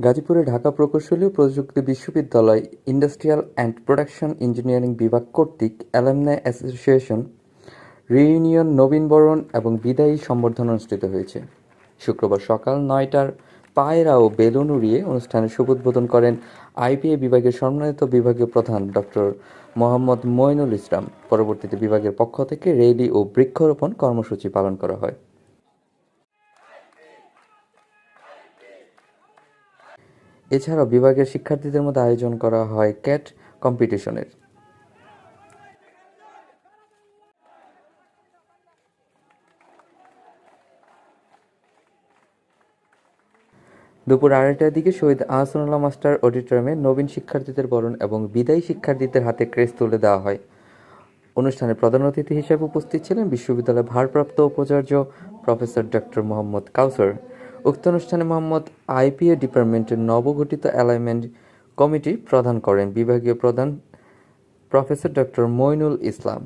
গাজীপুরে ঢাকা প্রকৌশলী প্রযুক্তি বিশ্ববিদ্যালয় ইন্ডাস্ট্রিয়াল অ্যান্ড প্রোডাকশন ইঞ্জিনিয়ারিং বিভাগ কর্তৃক অ্যালামনাই অ্যাসোসিয়েশন রিইউনিয়ন নবীনবরণ এবং বিদায়ী সম্বর্ধনা অনুষ্ঠিত হয়েছে। শুক্রবার সকাল নয়টার পায়রা ও বেলুন উড়িয়ে অনুষ্ঠানের শুভ উদ্বোধন করেন আইপিএ বিভাগের সম্মানিত বিভাগীয় প্রধান ডক্টর মোহাম্মদ মইনুল ইসলাম। পরবর্তীতে বিভাগের পক্ষ থেকে রেলি ও বৃক্ষরোপণ কর্মসূচি পালন করা হয়। এছাড়াও বিভাগের শিক্ষার্থীদের মধ্যে আয়োজন করা হয় ক্যাট কম্পিটিশনের। দুপুর আড়াইটার দিকে শহীদ আহসানুল্লাহ মাস্টার অডিটোরিয়ামে নবীন শিক্ষার্থীদের বরণ এবং বিদায়ী শিক্ষার্থীদের হাতে ক্রেস তুলে দেওয়া হয়। অনুষ্ঠানে প্রধান অতিথি হিসেবে উপস্থিত ছিলেন বিশ্ববিদ্যালয়ের ভারপ্রাপ্ত উপাচার্য প্রফেসর ডক্টর মোহাম্মদ কাউসার। উক্ত অনুষ্ঠানে মোহাম্মদ আইপিএ ডিপার্টমেন্টের নবগঠিত অ্যালাইনমেন্ট কমিটি প্রদান করেন বিভাগীয় প্রধান প্রফেসর ডক্টর মইনুল ইসলাম।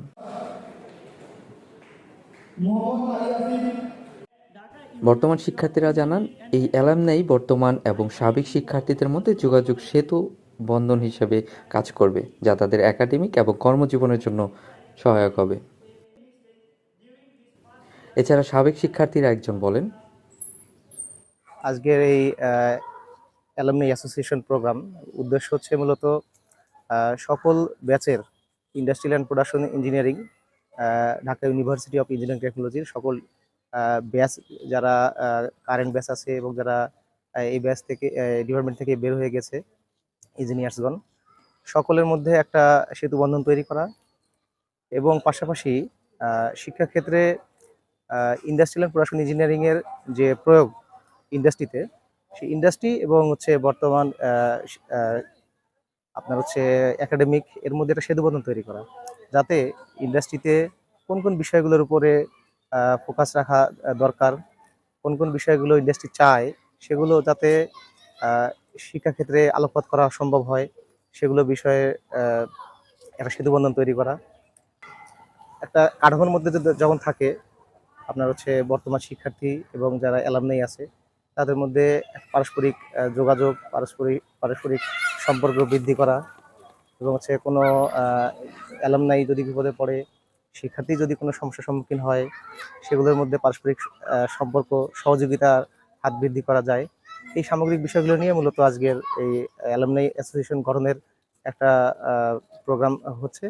বর্তমান শিক্ষার্থীরা জানান, এই অ্যালামনাই বর্তমান এবং সাবেক শিক্ষার্থীদের মধ্যে যোগাযোগ সেতু বন্ধন হিসেবে কাজ করবে, যা তাদের একাডেমিক এবং কর্মজীবনের জন্য সহায়ক হবে। এছাড়া সাবেক শিক্ষার্থীরা একজন বলেন আজকের এই অ্যালামনি অ্যাসোসিয়েশন প্রোগ্রাম উদ্দেশ্য হচ্ছে মূলত সকল ব্যাচের industrial and production engineering Dhaka university of engineering টেকনোলজির সকল ব্যাচ যারা কারেন্ট ব্যাচ আছে এবং যারা এই ব্যাচ থেকে ডিপার্টমেন্ট থেকে বের হয়ে গেছে ইঞ্জিনিয়ার্সগণ সকলের মধ্যে একটা সেতু বন্ধন তৈরি করা এবং পাশাপাশি শিক্ষাক্ষেত্রে ইন্ডাস্ট্রিয়াল প্রোডাকশন ইঞ্জিনিয়ারিংয়ের যে প্রয়োগ ইন্ডাস্ট্রিতে সেই ইন্ডাস্ট্রি এবং হচ্ছে বর্তমান আপনার হচ্ছে একাডেমিক এর মধ্যে একটা সেতুবন্ধন তৈরি করা, যাতে ইন্ডাস্ট্রিতে কোন কোন বিষয়গুলোর উপরে ফোকাস রাখা দরকার, কোন কোন বিষয়গুলো ইন্ডাস্ট্রি চায়, সেগুলো যাতে শিক্ষাক্ষেত্রে আলোকপাত করা সম্ভব হয়, সেগুলো বিষয়ে একটা সেতুবন্ধন তৈরি করা। একটা কাঠামোর মধ্যে যখন থাকে, আপনার হচ্ছে বর্তমান শিক্ষার্থী এবং যারা অ্যালামনাই আছে তাদের মধ্যে পারস্পরিক যোগাযোগ, পারস্পরিক পারস্পরিক সম্পর্ক বৃদ্ধি করা এবং হচ্ছে কোনো অ্যালামনাই যদি বিপদে পড়ে, শিক্ষার্থী যদি কোনো সমস্যার সম্মুখীন হয়, সেগুলোর মধ্যে পারস্পরিক সম্পর্ক, সহযোগিতার হাত বৃদ্ধি করা যায়। এই সামগ্রিক বিষয়গুলো নিয়ে মূলত আজকের এই অ্যালামনাই অ্যাসোসিয়েশন গঠনের একটা প্রোগ্রাম হচ্ছে।